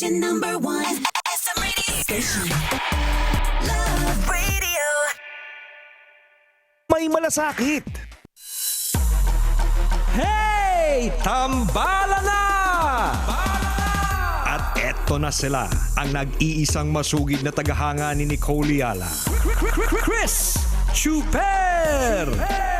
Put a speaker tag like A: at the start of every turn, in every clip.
A: Your number one. SM radio station. Love radio.
B: May malasakit. Hey! Tambala na! At eto na sila, ang nag-iisang masugid na tagahanga ni Nicole Yala. Chris Chuper!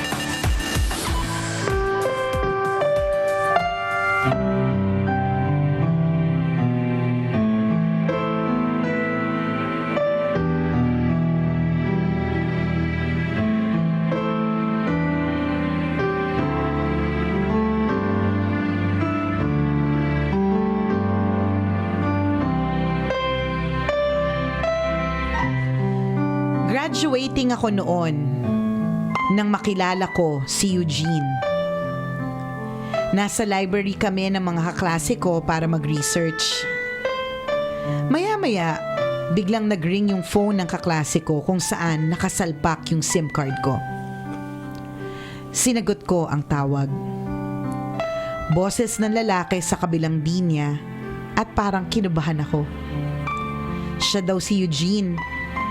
C: Ako noon nang makilala ko si Eugene. Nasa library kami ng mga kaklase ko para mag-research. Maya-maya, biglang nag-ring yung phone ng kaklase ko kung saan nakasalpak yung SIM card ko. Sinagot ko ang tawag. Boses ng lalaki sa kabilang linya at parang kinubahan ako. Siya daw si Eugene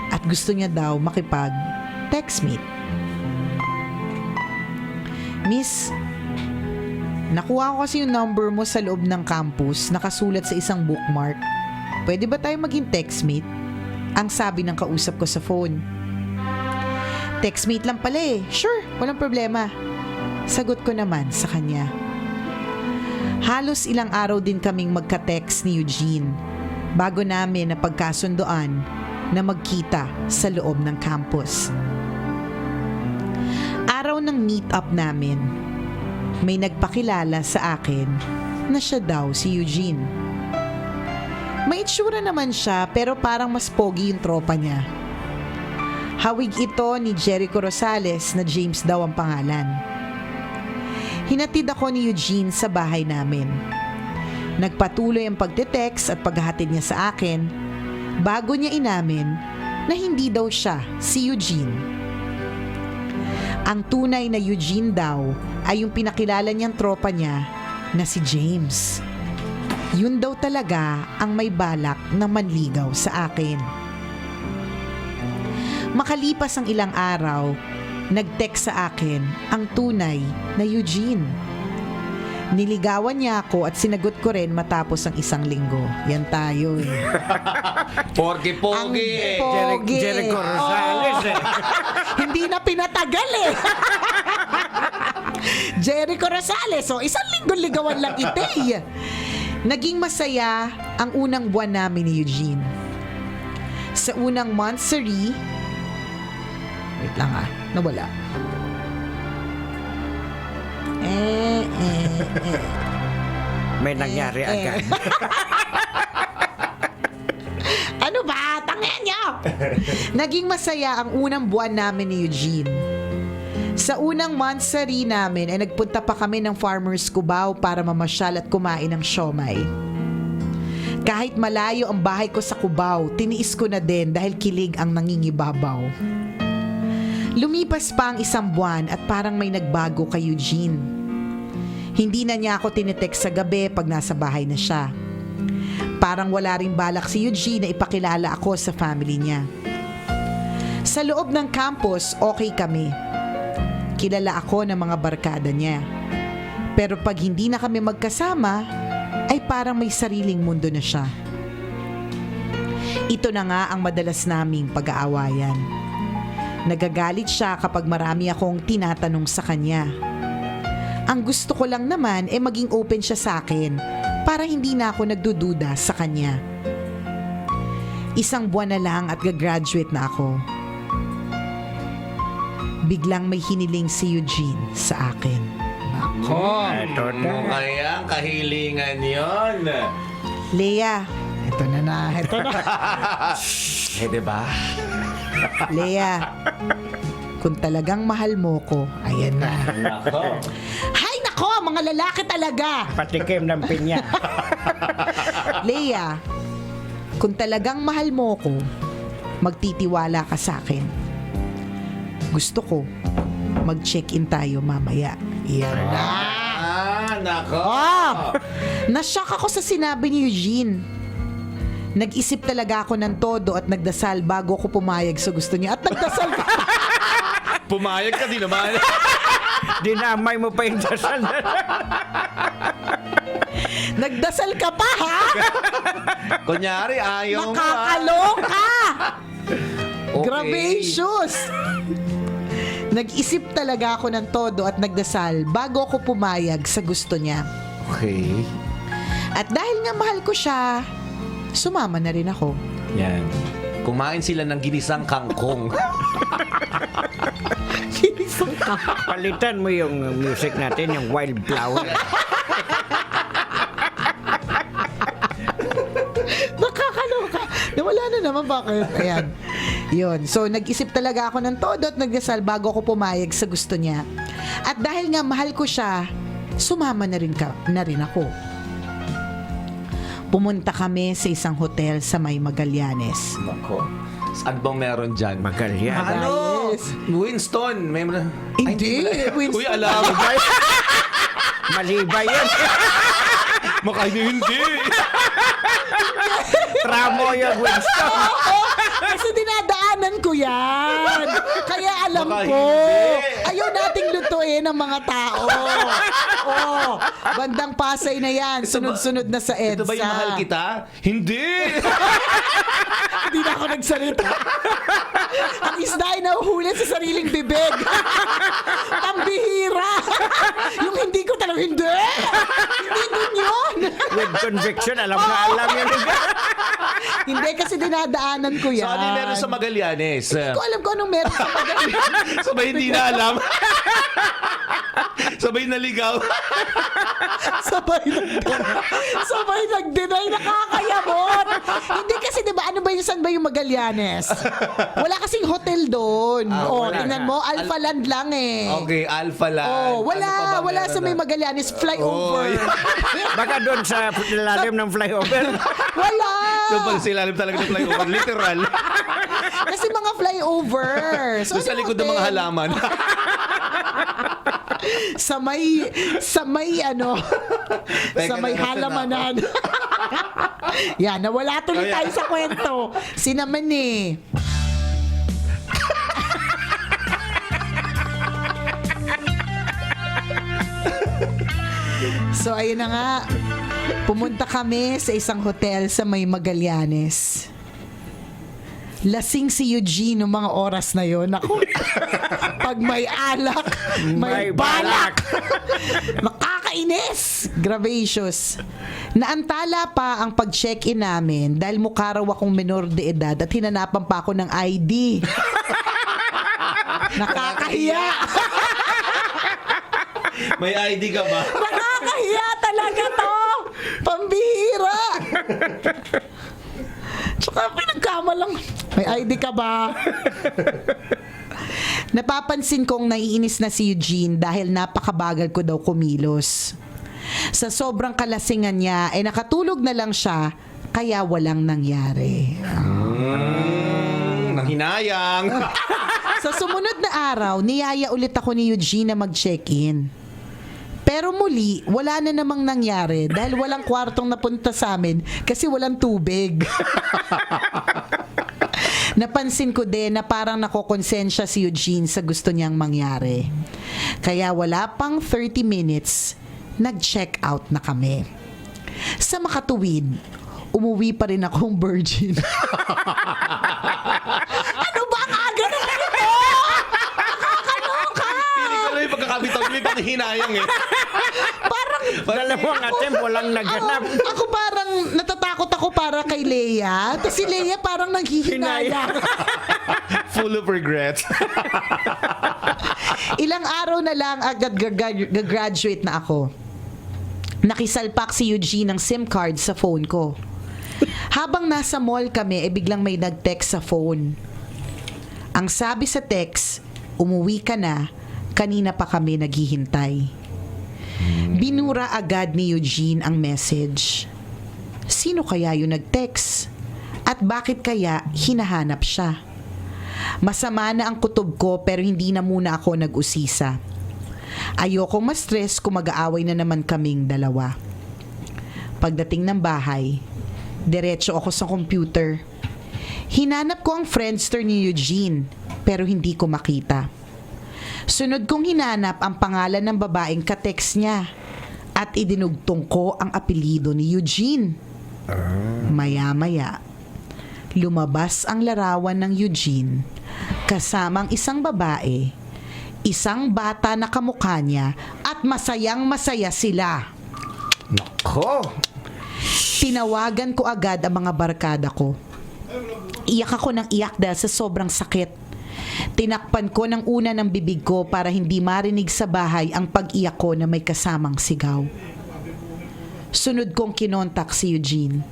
C: at gusto niya daw makipag text meet. Miss, nakuha ko kasi yung number mo sa loob ng campus nakasulat sa isang bookmark. Pwede ba tayo maging text meet? Ang sabi ng kausap ko sa phone. Text meet lang pala eh. Sure, walang problema. Sagot ko naman sa kanya. Halos ilang araw din kaming magka-text ni Eugene bago namin na pagkasundoan na magkita sa loob ng campus. Araw ng meet-up namin, may nagpakilala sa akin na siya daw si Eugene. May itsura naman siya pero parang mas pogi yung tropa niya. Hawig ito ni Jericho Rosales na James daw ang pangalan. Hinatid ako ni Eugene sa bahay namin. Nagpatuloy ang pagte-text at paghahatid niya sa akin bago niya inamin na hindi daw siya si Eugene. Ang tunay na Eugene daw ay yung pinakilala niyang tropa niya na si James. Yun daw talaga ang may balak na manligaw sa akin. Makalipas ang ilang araw, nag-text sa akin ang tunay na Eugene. Niligawan niya ako at sinagot ko rin matapos ang isang linggo. Yan tayo eh.
D: Porky
C: Ang
D: Pogi eh.
C: pogi.
E: Jericho Rosales eh.
C: Hindi na pinatagal eh. Jericho Rosales. So, isang linggo ligawan lang ite eh. Naging masaya ang unang buwan namin ni Eugene. Sa unang monthsary, wait lang ah, nawala. Eh.
E: May nangyari
C: Eh.
E: agad.
C: ano ba? Tangyan niyo! Naging masaya ang unang buwan namin ni Eugene. Sa unang monthsary namin ay nagpunta pa kami ng Farmers Cubao para mamasyal at kumain ng siomay. Kahit malayo ang bahay ko sa Cubao, tiniis ko na din dahil kilig ang nangingibabaw. Lumipas pa ang isang buwan at parang may nagbago kay Eugene. Hindi na niya ako tinitext sa gabi pag nasa bahay na siya. Parang wala ring balak si Eugene na ipakilala ako sa family niya. Sa loob ng campus, okay kami. Kilala ako ng mga barkada niya. Pero pag hindi na kami magkasama, ay parang may sariling mundo na siya. Ito na nga ang madalas naming pag-aawayan. Nagagalit siya kapag marami akong tinatanong sa kanya. Ang gusto ko lang naman ay maging open siya sa akin para hindi na ako nagdududa sa kanya. Isang buwan na lang at gagraduate na ako. Biglang may hiniling si Eugene sa akin.
D: Ko,
E: Eto na.
D: kaya kahilingan yon?
C: Leia, eto na na, eto na.
D: Eh, di ba?
C: Leia, kung talagang mahal mo ko, ay Ayan na.
D: Nako.
C: Hay nako, mga lalaki talaga.
E: Patikim ng pinya.
C: Leia, kung talagang mahal mo ko, magtitiwala ka sa akin. Gusto ko, mag-check-in tayo mamaya. Yan na.
D: Ah, nako.
C: Oh! Nashock ako sa sinabi ni Eugene. Nag-isip talaga ako ng todo at nagdasal bago ako pumayag sa gusto niya. At nagdasal ka.
D: Pumayag ka din naman.
E: Dinamay mo pa yung dasal.
C: nagdasal ka pa, ha?
D: Kunyari, ayaw mo.
C: Nakakaloka!
D: Okay.
C: Gracious! Nag-isip talaga ako ng todo at nagdasal bago ako pumayag sa gusto niya.
D: Okay.
C: At dahil nga mahal ko siya, sumama na rin ako.
D: Yan. Kumain sila ng ginisang kangkong.
E: Palitan mo yung music natin, yung wildflower.
C: Nakakaloka. Nawala na naman bakit? Ayan. Yun. So, nag-isip talaga ako ng todo at nagdasal bago ako pumayag sa gusto niya. At dahil nga mahal ko siya, sumama na rin, ka, na rin ako. Pumunta kami sa isang hotel sa may Magallanes.
D: Nako. Saan bang meron dyan?
E: Magalyan.
D: Ano?
C: Yes.
D: Winston. May... Ay,
C: Hindi. Winston.
D: Uy, alam mo ba?
E: Yun.
D: Makain hindi.
E: Tramo yung Winston.
C: Kasi dinadaanan ko yan. Kaya alam
D: Baka
C: ko.
D: hindi.
C: Ayaw nating lutuin ng mga tao. Oh, bandang Pasay na yan. Sunod-sunod na sa EDSA.
D: Ito ba yung mahal kita? Hindi.
C: Hindi na ako nagsalita. Ang isda ay nahuhuli sa sariling bibig. Pambihira. yung hindi ko talaga, hindi. Hindi din yun.
E: With conviction, alam na alam yun.
C: Hindi kasi dinadaanan ko yan.
D: So, ano yung meron sa Magallanes?
C: Hindi ko alam kung anong meron sa Magallanes.
D: Sabay hindi na alam. Sabay naligaw.
C: sabay nag sabay nag-deny nakakayabot. Hindi kasi 'di ba ano ba yung saan ba yung Magallanes? Wala kasing hotel doon.
D: Ah,
C: oh,
D: wala
C: tingnan
D: na.
C: mo, Alpha Land lang eh.
D: Okay, Alpha Land.
C: Oh, wala,
D: Ano pa ba
C: wala
D: meron
C: sa may
D: na?
C: Magallanes flyover.
E: Baka doon sa lalim ng flyover.
C: wala.
D: Doon pag silalim talaga ng flyover. Literal.
C: Kasi mga flyover. So,
D: Doon sa
C: ano
D: likod ng mga halaman.
C: Sa may sa may ano sa may halamanan. Yan, nawala tuloy
D: Oh, yeah.
C: tayo sa kwento. Si naman eh. so, ayun na nga. Pumunta kami sa isang hotel sa may Magallanes. Lasing si Eugene noong mga oras na yon. Ako, pag may alak, may,
E: May
C: balak. Nakakainis! Gracious. Naantala pa ang pag-check-in namin dahil mukha raw akong menor de edad at hinanapan pa ako ng ID. Nakakahiya!
D: May ID ka ba?
C: Nakakahiya talaga to! Pambihira! Tsaka pinagkama lang. May ID ka ba? Napapansin kong naiinis na si Eugene dahil napakabagal ko daw kumilos. Sa sobrang kalasingan niya, ay nakatulog na lang siya, kaya walang nangyari.
D: Mm, hinayang.
C: Sa sumunod na araw, niyaya ulit ako ni Eugene na mag-check-in. Pero muli, wala na namang nangyari dahil walang kwartong napunta sa amin kasi walang tubig. Napansin ko din na parang nakokonsensya si Eugene sa gusto niyang mangyari. Kaya wala pang 30 minutes, nag-check out na kami. Sa makatuwid, umuwi pa rin akong virgin. ano ba ang aga na ganito? Nakakaloka!
D: Pili ko lang yung pagkakabitaw. May pang hinayang eh.
C: Parang
E: Dalawang attempt, walang naganap.
C: Ako, ako parang natatakot ako para kay Leia. Tapos si Leia parang nanghihinayang.
D: Full of regret.
C: Ilang araw na lang agad gag- gagraduate na ako. Nakisalpak si Eugene ng SIM card sa phone ko. Habang nasa mall kami, eh biglang may nag-text sa phone. Ang sabi sa text, umuwi ka na Kanina pa kami naghihintay. Binura agad ni Eugene ang message. Sino kaya yung nag-text? At bakit kaya hinahanap siya? Masama na ang kutob ko pero hindi na muna ako nag-usisa. Ayokong ma-stress kung mag-aaway na naman kaming dalawa. Pagdating ng bahay, diretso ako sa computer. Hinanap ko ang friendster ni Eugene pero hindi ko makita. Sunod kong hinanap ang pangalan ng babaeng katext niya at idinugtong ko ang apelido ni Eugene. Maya-maya, lumabas ang larawan ng Eugene kasamang isang babae, isang bata na kamukha niya at masayang masaya sila.
D: Ko!
C: Tinawagan ko agad ang mga barkada ko. Iyak ako ng iyak dahil sa sobrang sakit. Tinakpan ko ng una ng bibig ko para hindi marinig sa bahay ang pag-iyak ko na may kasamang sigaw. Sunod kong kinontak si Eugene.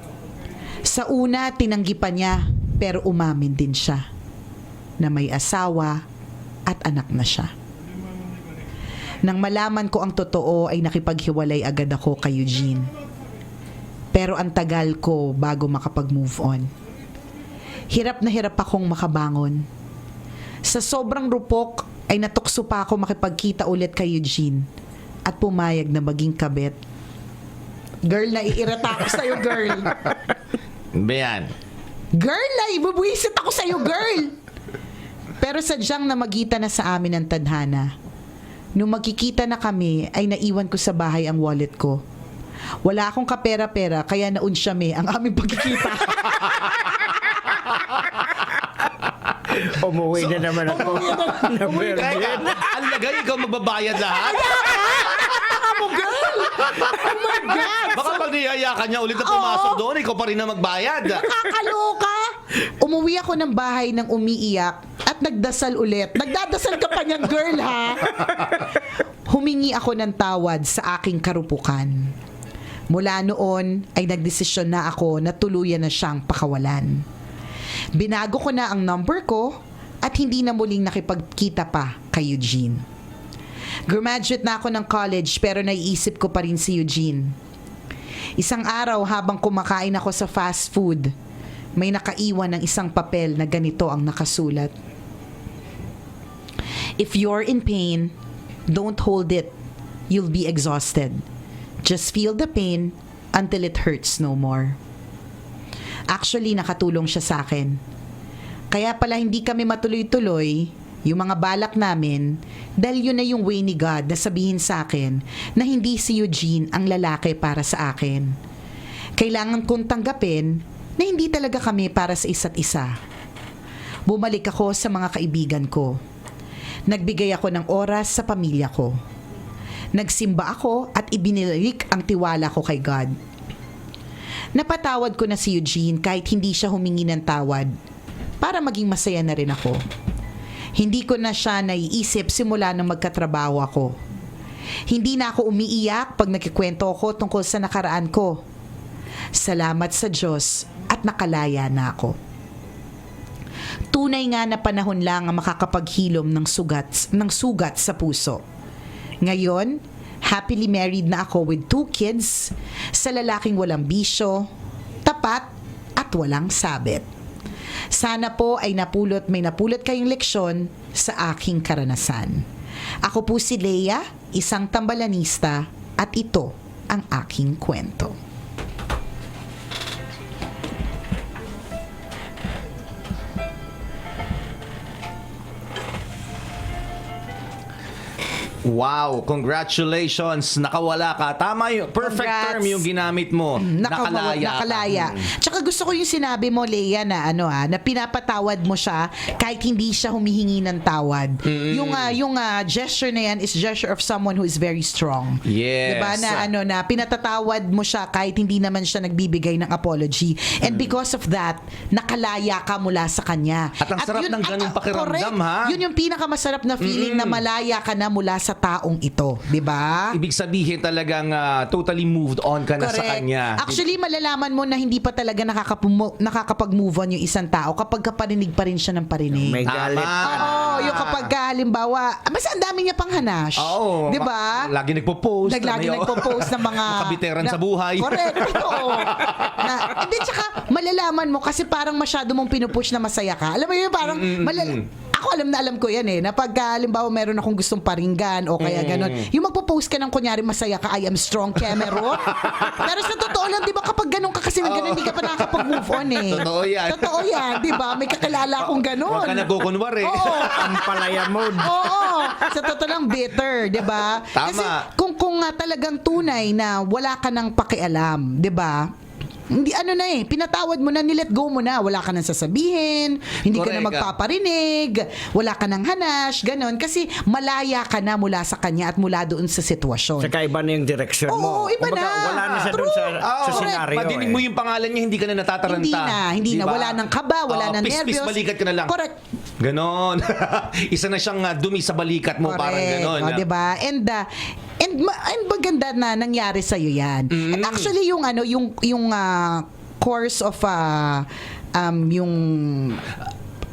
C: Sa una, tinanggi pa niya pero umamin din siya na may asawa at anak na siya. Nang malaman ko ang totoo ay nakipaghiwalay agad ako kay Eugene. Pero ang tagal ko bago makapag-move on. Hirap na hirap akong makabangon. Sa sobrang rupok ay natukso pa ako makipagkita ulit kay Eugene at pumayag na maging kabet. Girl, naiirata ako sa'yo, girl.
D: Bayan.
C: Girl, naibubuisit ako sa'yo, girl. Pero sadyang namagitan na sa amin ang tadhana. Nung magkikita na kami, ay naiwan ko sa bahay ang wallet ko. Wala akong kapera-pera, kaya naunsyame ang aming pagkikita.
E: Umuwi na naman ako. na
D: Teka,
E: virgin.
D: ang lagay ikaw magbabayad lahat?
C: Mo, girl! Oh my God!
D: Baka pag niyayakan niya ulit na pumasok doon, ikaw pa rin na magbayad.
C: Kakaloka! Umuwi ako ng bahay ng umiiyak at nagdasal ulit. Nagdadasal ka pa niyang girl, ha? Humingi ako ng tawad sa aking karupukan. Mula noon ay nagdesisyon na ako na tuluyan na siyang pakawalan. Binago ko na ang number ko at hindi na muling nakipagkita pa kay Eugene. Graduate na ako ng college pero naiisip ko pa rin si Eugene. Isang araw habang kumakain ako sa fast food, may nakaiwan ng isang papel na ganito ang nakasulat. If you're in pain, don't hold it. You'll be exhausted. Just feel the pain until it hurts no more. Actually, nakatulong siya sa akin. Kaya pala hindi kami matuloy-tuloy yung mga balak namin dahil yun na yung way ni God na sabihin sa akin na hindi si Eugene ang lalaki para sa akin. Kailangan kong tanggapin na hindi talaga kami para sa isa't isa. Bumalik ako sa mga kaibigan ko. Nagbigay ako ng oras sa pamilya ko. Nagsimba ako at ibinilik ang tiwala ko kay God. Napatawad ko na si Eugene kahit hindi siya humingi ng tawad para maging masaya na rin ako. Hindi ko na siya naiisip simula nang magkatrabaho ako. Hindi na ako umiiyak pag nagkikwento ako tungkol sa nakaraan ko. Salamat sa Diyos at nakalaya na ako. Tunay nga na panahon lang ang makakapaghilom ng sugat, ng sugat sa puso. Ngayon, happily married na ako with two kids sa lalaking walang bisyo, tapat at walang sabit. Sana po ay napulot may napulot kayong leksyon sa aking karanasan. Ako po si Leia, isang tambalanista at ito ang aking kwento.
D: Wow, congratulations. Nakawala ka. Tama yung perfect
C: Congrats.
D: term yung ginamit mo.
C: Naka-
D: nakalaya. ka.
C: nakalaya. Tsaka gusto ko yung sinabi mo, Leia, na ano ah, na pinapatawad mo siya kahit hindi siya humihingi ng tawad. Yung ah, yung ah, gesture na yan is gesture of someone who is very strong.
D: Yes.
C: 'Di ba na ano na pinatatawad mo siya kahit hindi naman siya nagbibigay ng apology. And because of that, nakalaya ka mula sa kanya.
D: At ang sarap ng ganung pakiramdam,
C: correct.
D: ha?
C: Yun yung pinakamasarap na feeling na malaya ka na mula sa taong ito, 'di ba?
D: Ibig sabihin talagang ah, totally moved on ka na sa
C: Correct.
D: kanya.
C: Actually, malalaman mo na hindi pa talaga nakakapumo- nakakapag-move on yung isang tao kapag kaparinig pa rin siya ng parinig.
E: May
D: Tama.
E: galit.
C: Oo, yung kapag ka, halimbawa, ah, basta ang dami niya pang hanash.
D: Oo.
C: 'Di ba?
D: Ma- Lagi nagpo-post.
C: Naglagi
D: ano yun?
C: nagpo-post ng mga
D: Makabiteran
C: na-
D: sa buhay.
C: Correct. Oo. na, hindi tsaka malalaman mo kasi parang masyado mong pinupush na masaya ka. Alam mo yun, parang malala- ako alam na alam ko yan eh, na pag halimbawa meron akong gustong paringgan o kaya ganon, yung magpo-post ka ng kunyari masaya ka, I am strong Cameron. Pero sa totoo lang, di ba kapag ganon ka kasi ng ganon, hindi ka pa nakakapag-move on eh.
D: Totoo yan.
C: Totoo yan, di ba? May kakilala akong ganon.
D: Huwag ka nagkukunwari.
C: Oo.
E: Pampalaya mode.
C: Oo. Sa totoo lang bitter, 'di ba?
D: Tama.
C: Kasi kung kung nga talagang tunay na wala ka ng pakialam, 'di ba? Hindi ano na eh, pinatawad mo na, nilet go mo na. Wala ka nang sasabihin, hindi ka na
D: Correct.
C: magpaparinig, wala ka nang hanash, ganon. Kasi malaya ka na mula sa kanya at mula doon sa sitwasyon.
E: Saka iba na yung direction mo.
C: Oo, iba
E: Kumbaga,
C: na.
E: Wala na siya doon sa,
C: True.
E: sa
D: Oo,
E: senaryo.
D: Padinig
E: eh.
D: mo yung pangalan niya, hindi ka na natataranta.
C: Hindi na, hindi na.
D: Diba?
C: Wala nang kaba, wala
D: Oo,
C: nang
D: pis-pis
C: nervyos.
D: balikat ka na lang.
C: Correct.
D: Ganon. Isa na siyang ah, dumi sa balikat mo, parang ganon.
C: O, 'di ba? And uh, and and maganda na nangyari sa iyo 'yan.
D: Mm.
C: And actually yung ano yung yung uh, course of uh, um yung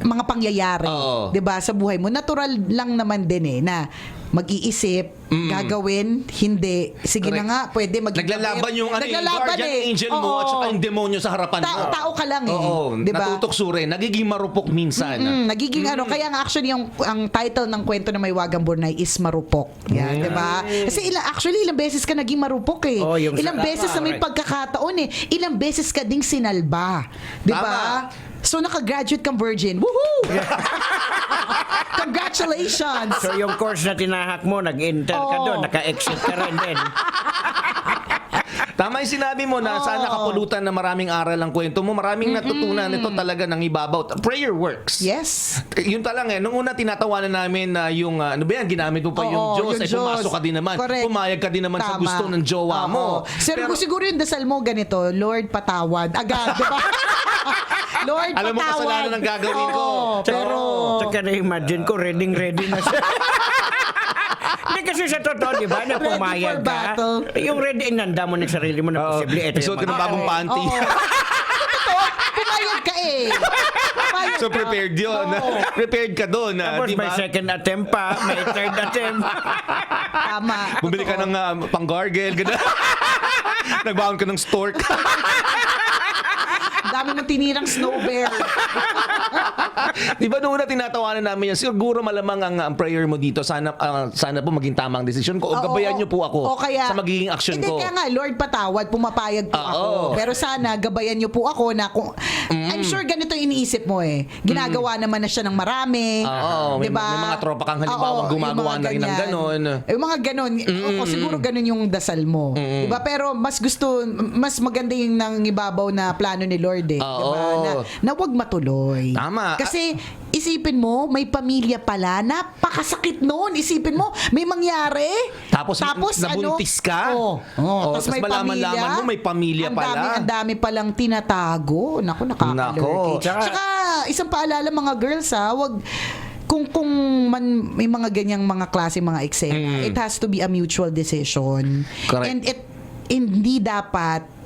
C: mga pangyayari. 'di ba, sa buhay mo. Natural lang naman din eh na mag-iisip, gagawin, hindi. Sige na
D: Correct.
C: nga, pwede maging
D: Naglalaban yung, ano, yung
C: Naglalaban
D: guardian
C: eh.
D: angel mo
C: Oo.
D: at saka yung demonyo sa harapan
C: Ta-
D: mo.
C: tao ka lang eh.
D: Oo,
C: 'Di ba?
D: natutukso rin. Nagiging marupok minsan.
C: Mm, nagiging ano, kaya nga actually yung ang title ng kwento na may wagang burnay is marupok. Yan, 'di ba? Kasi ilang actually ilang beses ka naging marupok eh.
E: Oh, yung
C: ilang
E: sa-
C: beses na may
E: correct.
C: pagkakataon eh. Ilang beses ka ding sinalba. 'Di ba? So naka-graduate kang virgin. Woohoo! Congratulations.
E: So yung course na tinahak mo, nag-enter ka
C: Oo.
E: doon, naka-exit ka rin din.
D: Tama yung sinabi mo na sana kapulutan na maraming aral ang kwento mo. Maraming natutunan ito talaga ng ibabaw. Prayer works.
C: Yes.
D: Yun talaga eh. Nung una tinatawanan namin na yung, ah, ano ba yan, ginamit mo pa yung
C: Oo,
D: Diyos.
C: yung
D: Ay
C: Diyos.
D: pumasok ka din naman.
C: Correct.
D: Pumayag ka din naman sa
C: Tama.
D: gusto ng jowa
C: Oo.
D: mo.
C: Pero, siguro yung dasal mo ganito, Lord, patawad. Agad, di ba? Lord,
D: Alam mo,
C: patawad.
D: kasalanan ang gagawin ko.
C: Oo, pero...
E: Tsaka na-imagine ko, ready-ready na siya. Hindi kasi sa totoo, di ba, na pumayag ka,
C: battle.
E: yung ready, inanda mo ng sarili mo na posible. Ito
D: Isuot ka ng
E: yung
D: bagong
E: mangyayari.
D: panty.
C: Oo. Totoo, pumayag ka eh. Pumayag
D: So
C: ka.
D: prepared yun.
C: Oo.
D: prepared ka doon. ah,
E: Tapos
D: di
E: may
D: ba?
E: second attempt pa, may third attempt.
C: Tama.
D: Bumili ka ng uh, pang-gargle. gano'n. Nagbaon ka ng stork.
C: Dami mong tinirang snow bear.
D: Di ba noong una tinatawanan namin yan, siguro malamang ang, ang prayer mo dito, sana ah, sana po maging tamang desisyon ko. O gabayan niyo po ako
C: O kaya,
D: sa magiging action
C: Hindi,
D: ko.
C: kaya nga, Lord patawad, pumapayag po ako. Pero sana, gabayan niyo po ako na kung... I'm sure ganito yung iniisip mo eh. Ginagawa naman na siya ng marami.
D: Oo, may-
C: Diba?
D: may mga tropa kang halimbawa
C: Oo,
D: gumagawa na rin ng ganon.
C: Yung mga ganon. Oo, siguro ganon yung dasal mo. Diba? Pero mas gusto, mas maganda yung nangibabaw na plano ni Lord eh.
D: Oo.
C: Diba? Na, na wag matuloy.
D: Tama.
C: Kasi isipin mo, may pamilya pala. Napakasakit noon. Isipin mo, may mangyari.
D: Tapos, nabuntis ka?
C: Oo. Oh,
D: Oo,
C: tapos
D: tas
C: may pamilya.
D: mo, may pamilya
C: ang
D: pala.
C: Dami, ang dami palang tinatago. Naku,
D: Nako.
C: nakakalurky.
E: Tsaka-
C: Tsaka, isang paalala mga girls ha, wag kung kung man may mga ganyang mga klase mga eksena, it has to be a mutual decision.
D: Mm. Correct.
C: And it hindi dapat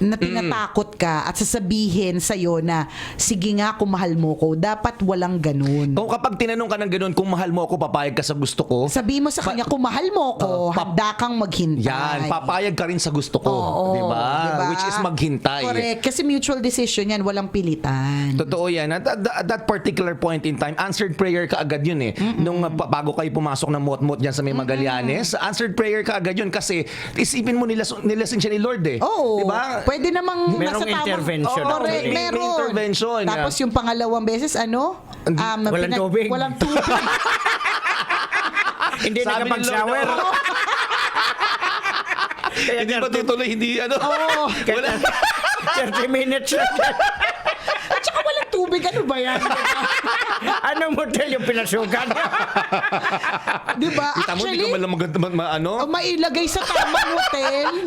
C: na tinatakot ka at sasabihin sa'yo na sige nga kung mahal mo ko, dapat walang ganun.
D: Kung kapag tinanong ka ng ganun, kung mahal mo ako, papayag ka sa gusto ko,
C: Sabi mo sa kanya, kung mahal mo ko,
D: Oh, pap-
C: handa kang maghintay.
D: yan, papayag ka rin sa gusto ko.
C: Oo,
D: di ba?
C: diba?
D: Which is maghintay.
C: Correct. Kasi mutual decision yan, walang pilitan.
D: Totoo yan. At at- at that particular point in time, answered prayer ka agad yun eh. Nung uh, pa- bago kayo pumasok ng mot-mot dyan sa may Magallanes, answered prayer ka agad yun kasi isipin mo nila, nilasin siya ni Lord eh.
C: Oo.
D: Di ba?
C: Pwede namang
E: Merong
C: nasa tamang...
E: intervention.
C: Oo, correct,
D: May- may
C: meron.
D: intervention,
C: Tapos yung pangalawang beses, ano? Um,
E: Walang tubig.
C: Walang tubig.
E: Hindi
D: Sabi ni
E: nakapag-shower.
D: Oo.
E: Kaya
D: Hindi ba tutuloy? Hindi ano?
C: Oo.
D: Wala.
E: 30 minutes lang.
C: Tubig. Ano ba yan?
E: Anong motel yung pinasukan?
C: Di ba?
D: Kita mo, hindi ka man lang maganda, ma, ma- ano?
C: oh, mailagay sa tamang hotel.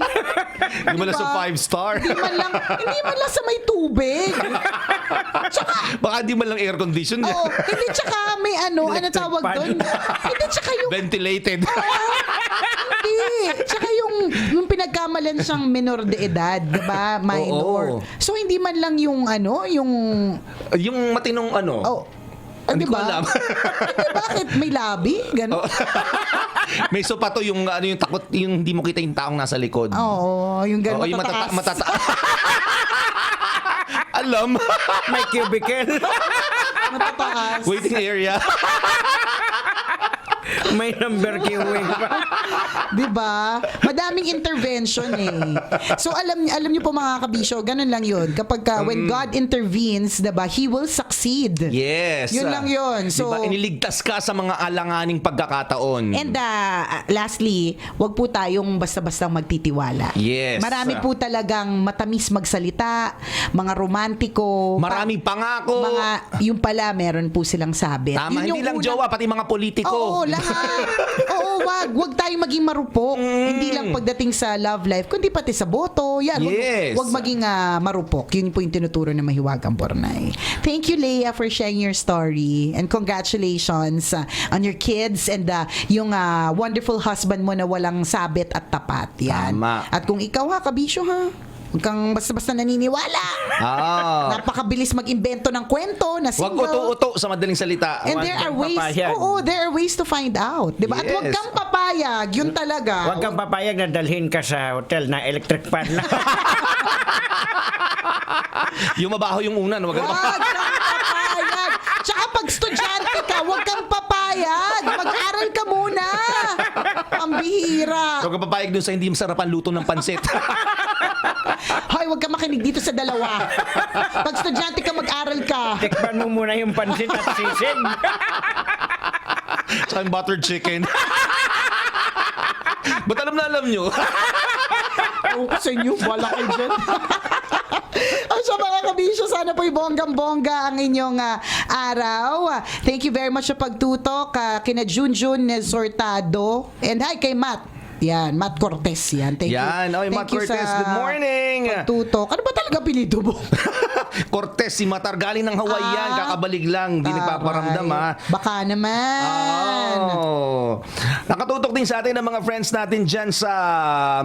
D: Hindi mo lang sa five star.
C: Hindi man lang, hindi man lang sa may tubig. Tsaka,
D: Baka di man lang air condition.
C: oo, hindi tsaka may ano, ano
E: Electric
C: tawag
E: fan.
C: doon? Hindi tsaka yung,
D: Ventilated.
C: hindi. Tsaka yung, yung pinagkamalan siyang minor de edad, di ba? Minor.
D: Oo.
C: So, hindi man lang yung ano, yung,
D: yung matinong ano.
C: oh, ah,
D: Hindi
C: di
D: ko
C: ba?
D: alam.
C: Hindi, bakit? May labi? Ganon.
D: May sopato yung ano yung takot yung hindi mo kita yung taong nasa likod.
C: Oo, yung
D: Oo,
C: ganon
D: yung matata
C: matataas.
D: matata Alam.
E: May cubicle.
C: matataas.
D: Waiting area.
E: May number queuing pa.
C: Di ba? Madaming intervention eh. So alam alam niyo po mga kabisyo, ganun lang 'yun. Kapag ka, when God intervenes, 'di ba, he will succeed.
D: Yes.
C: Yun lang yun. So-
D: diba, iniligtas ka sa mga alanganing pagkakataon.
C: And uh, lastly, wag po tayong basta-basta magtitiwala.
D: Yes.
C: Marami po talagang matamis magsalita, mga romantiko,
D: Maraming pangako.
C: mga yung pala meron po silang sabit.
D: Tama, hindi
C: yung
D: lang jowa, pati mga politiko.
C: Oo, lahat. Oo, wag. Wag tayong maging marupok. Hindi lang pagdating sa love life, kundi pati sa boto. Yan. Wag,
D: Yes.
C: wag maging ah, marupok. Yun po yung tinuturo ng Mahiwagang Bornay. Thank you, Leia, for sharing your story. And congratulations ah, on your kids and ah, yung ah, wonderful husband mo na walang sabit at tapat. Yan.
D: Tama.
C: At kung ikaw ha, kabisyo ha, huwag kang basta-basta naniniwala.
D: Ah.
C: Napakabilis mag-imbento ng kwento na
D: Wag
C: single.
D: uto-uto sa madaling salita.
C: And
E: Huwag
C: there are
E: kang
C: ways,
E: papayag.
C: oo, there are ways to find out. Di ba? At huwag
D: Yes.
C: kang papayag, yun talaga.
E: Huwag kang papayag na dalhin ka sa hotel na electric fan lang.
D: Yung mabaho yung unan, wag
C: Huwag kang papayag. Tsaka pag estudyante ka, huwag kang papayag. Mag-aral ka muna. Ang bihira.
D: Huwag ka papayag dun sa hindi masarapan luto ng pansit.
C: Hoy, huwag ka makinig dito sa dalawa. Pag estudyante ka, mag-aral ka.
E: Tikman mo muna yung pansit at sisig.
D: Tsaka yung buttered chicken. Ba't alam na alam nyo?
C: Ewan ko sa inyo, wala kayo dyan. Ang sa mga kabisyo, sana po bonggang-bongga ang inyong ah, araw. Ah, Thank you very much sa pagtutok uh, kina Junjun Nesortado. And hi kay Matt. Yan, Matt Cortez yan. Thank
D: Yan.
C: you. Thank
D: Matt Cortez, good morning.
C: Pagtutok. Ano ba talaga pinito mo?
D: Cortez, si Matar, galing ng Hawaii yan.
C: Ah,
D: Kakabalig lang. Di nagpaparamdam ha.
C: Aray. Baka naman.
D: Oh. Nakatutok din sa atin ang mga friends natin dyan sa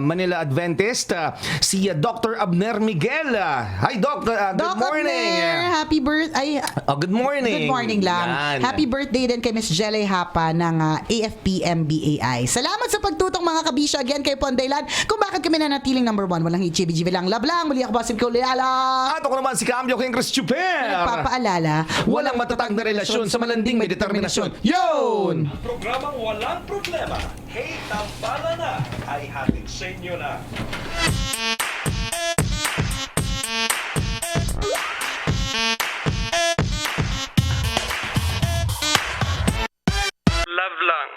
D: Manila Adventist. Ah, si ah, Dr. Abner Miguel. Ah, Hi, Doc. Ah, good
C: Doc
D: morning.
C: Abner, happy birthday. Ay,
D: Oh, good morning.
C: Good morning lang.
D: Yan.
C: Happy birthday din kay Miss Jelly Hapa ng ah, AFP-MBAI. Salamat sa pagtutok mga kabisyo. Again kay Pondaylan. Kung bakit kami nanatiling number one, walang HBGV lang. Lab lang. Muli ako ba si Kuliala.
D: At ako naman si Cambio King Chris Chuper.
C: Nagpapaalala,
D: Walang matatag na relasyon sa malanding may determinasyon. Yun!
B: Ang programang walang problema, hey, tampala na, ay hatid sa inyo na. Love lang.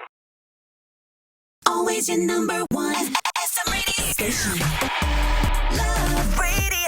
A: Always your number one. SM Radio Station. Love Radio.